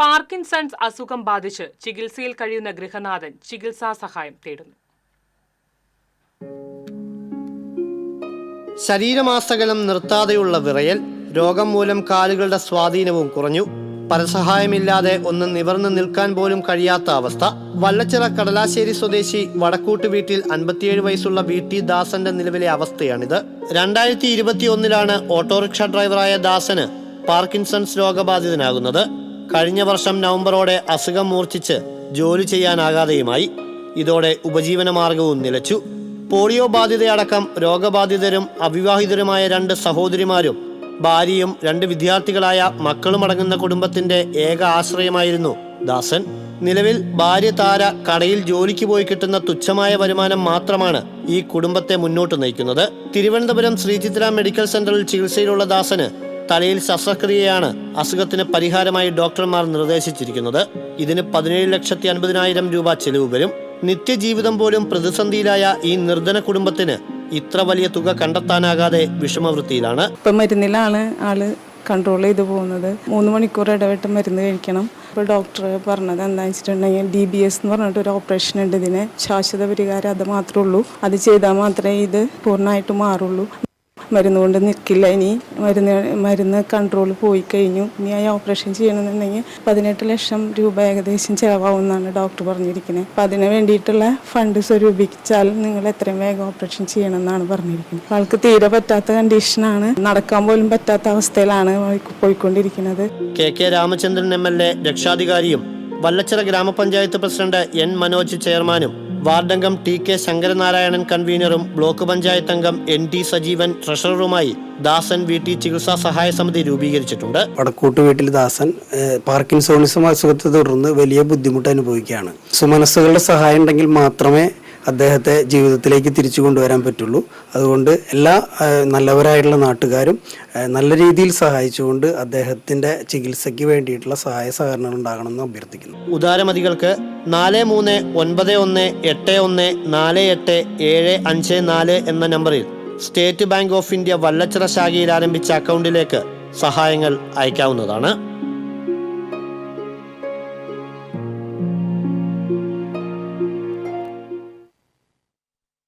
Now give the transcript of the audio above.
Parkinson's അസുഖം ബാധിച്ച് ചികിത്സയിൽ കഴിയുന്ന ഗൃഹനാഥൻ ചികിത്സാ സഹായം തേടുന്നു. ശരീരമാസകലം നിർത്താതെയുള്ള വിറയൽ രോഗം മൂലം കാലുകളുടെ സ്വാധീനവും കുറഞ്ഞു. പരസഹായമില്ലാതെ ഒന്ന് നിവർന്നു നിൽക്കാൻ പോലും കഴിയാത്ത അവസ്ഥ. വല്ലച്ചിറ കടലാശ്ശേരി സ്വദേശി വടക്കൂട്ട് വീട്ടിൽ അൻപത്തിയേഴ് വയസ്സുള്ള വി. ടി. ദാസന്റെ നിലവിലെ അവസ്ഥയാണിത്. രണ്ടായിരത്തി ഇരുപത്തി ഒന്നിലാണ് ഓട്ടോറിക്ഷ ഡ്രൈവറായ ദാസന് പാർക്കിൻസൺസ് രോഗബാധിതനാകുന്നത്. കഴിഞ്ഞ വർഷം നവംബറോടെ അസുഖം മൂർച്ഛിച്ച് ജോലി ചെയ്യാനാകാതെയുമായി. ഇതോടെ ഉപജീവന മാർഗവും നിലച്ചു. പോളിയോ ബാധിതയടക്കം രോഗബാധിതരും അവിവാഹിതരുമായ രണ്ട് സഹോദരിമാരും ഭാര്യയും രണ്ട് വിദ്യാർത്ഥികളായ മക്കളും അടങ്ങുന്ന കുടുംബത്തിന്റെ ഏക ആശ്രയമായിരുന്നു ദാസൻ. നിലവിൽ ഭാര്യ താര കടയിൽ ജോലിക്ക് പോയി കിട്ടുന്ന തുച്ഛമായ വരുമാനം മാത്രമാണ് ഈ കുടുംബത്തെ മുന്നോട്ട് നയിക്കുന്നത്. തിരുവനന്തപുരം ശ്രീചിത്ര മെഡിക്കൽ സെന്ററിൽ ചികിത്സയിലുള്ള ദാസന് തലയിൽ ശസ്ത്രക്രിയയാണ് അസുഖത്തിന് പരിഹാരമായി ഡോക്ടർമാർ നിർദ്ദേശിച്ചിരിക്കുന്നത്. ഇതിന് പതിനേഴ് ലക്ഷത്തി അൻപതിനായിരം രൂപ ചെലവ് വരും. നിത്യജീവിതം പോലും പ്രതിസന്ധിയിലായ ഈ നിർധന കുടുംബത്തിന് ഇത്ര വലിയ തുക കണ്ടെത്താനാകാതെ വിഷമവൃത്തിയിലാണ്. ഇപ്പം മരുന്നിലാണ് ആൾ കൺട്രോൾ ചെയ്തു പോകുന്നത്. മൂന്ന് മണിക്കൂർ ഇടവിട്ട് മരുന്ന് കഴിക്കണം. ഇപ്പോൾ ഡോക്ടർ പറഞ്ഞത് എന്താണെന്ന് വെച്ചിട്ടുണ്ടെങ്കിൽ ഡി ബി എസ് എന്ന് പറഞ്ഞിട്ട് ഒരു ഓപ്പറേഷൻ ഉണ്ട്. ഇതിന് ശാശ്വത പരിഹാരം അത് മാത്രമേ ഉള്ളൂ. അത് ചെയ്താൽ മാത്രമേ ഇത് പൂർണമായിട്ട് മാറുള്ളൂ. മരുന്ന് കൊണ്ട് നിൽക്കില്ല ഇനി മരുന്ന് മരുന്ന് കൺട്രോൾ പോയി കഴിഞ്ഞു. ഇനി ആ ഓപ്പറേഷൻ ചെയ്യണമെന്നുണ്ടെങ്കിൽ പതിനെട്ട് ലക്ഷം രൂപ ഏകദേശം ചിലവാകുമെന്നാണ് ഡോക്ടർ പറഞ്ഞിരിക്കുന്നത്. അപ്പം അതിന് വേണ്ടിയിട്ടുള്ള ഫണ്ട് സ്വരൂപിച്ചാൽ നിങ്ങൾ എത്രയും വേഗം ഓപ്പറേഷൻ ചെയ്യണമെന്നാണ് പറഞ്ഞിരിക്കുന്നത്. ആൾക്ക് തീരെ പറ്റാത്ത കണ്ടീഷനാണ് നടക്കാൻ പോലും പറ്റാത്ത അവസ്ഥയിലാണ് പോയിക്കൊണ്ടിരിക്കുന്നത്. K K Ramachandran M L A രക്ഷാധികാരിയും Vallachira ഗ്രാമപഞ്ചായത്ത് പ്രസിഡന്റ് എൻ മനോജ് ചെയർമാനും വാർഡംഗം ടി കെ ശങ്കരനാരായണൻ കൺവീനറും ബ്ലോക്ക് പഞ്ചായത്ത് അംഗം എൻ ടി സജീവൻ ട്രഷററുമായി ദാസൻ വി ടി ചികിത്സാ സഹായ സമിതി രൂപീകരിച്ചിട്ടുണ്ട്. വടക്കൂട്ട് വീട്ടിൽ ദാസൻ പാർക്കിൻസോണിസം അസുഖത്തെ തുടർന്ന് വലിയ ബുദ്ധിമുട്ട് അനുഭവിക്കുകയാണ്. സുമനസ്സുകളുടെ സഹായം ഉണ്ടെങ്കിൽ മാത്രമേ അദ്ദേഹത്തെ ജീവിതത്തിലേക്ക് തിരിച്ചു കൊണ്ടുവരാൻ പറ്റുള്ളൂ. അതുകൊണ്ട് എല്ലാ നല്ലവരായിട്ടുള്ള നാട്ടുകാരും നല്ല രീതിയിൽ സഹായിച്ചുകൊണ്ട് അദ്ദേഹത്തിന്റെ ചികിത്സയ്ക്ക് വേണ്ടിയിട്ടുള്ള സഹായ സഹകരണങ്ങൾ ഉണ്ടാകണമെന്ന് അഭ്യർത്ഥിക്കുന്നു. ഉദാരമതികൾക്ക് നാല് മൂന്ന് ഒൻപത് ഒന്ന് എട്ട് ഒന്ന് നാല് എട്ട് ഏഴ് അഞ്ച് നാല് എന്ന നമ്പറിൽ State Bank of India Vallachira ശാഖയിൽ ആരംഭിച്ച അക്കൗണ്ടിലേക്ക് സഹായങ്ങൾ അയക്കാവുന്നതാണ്.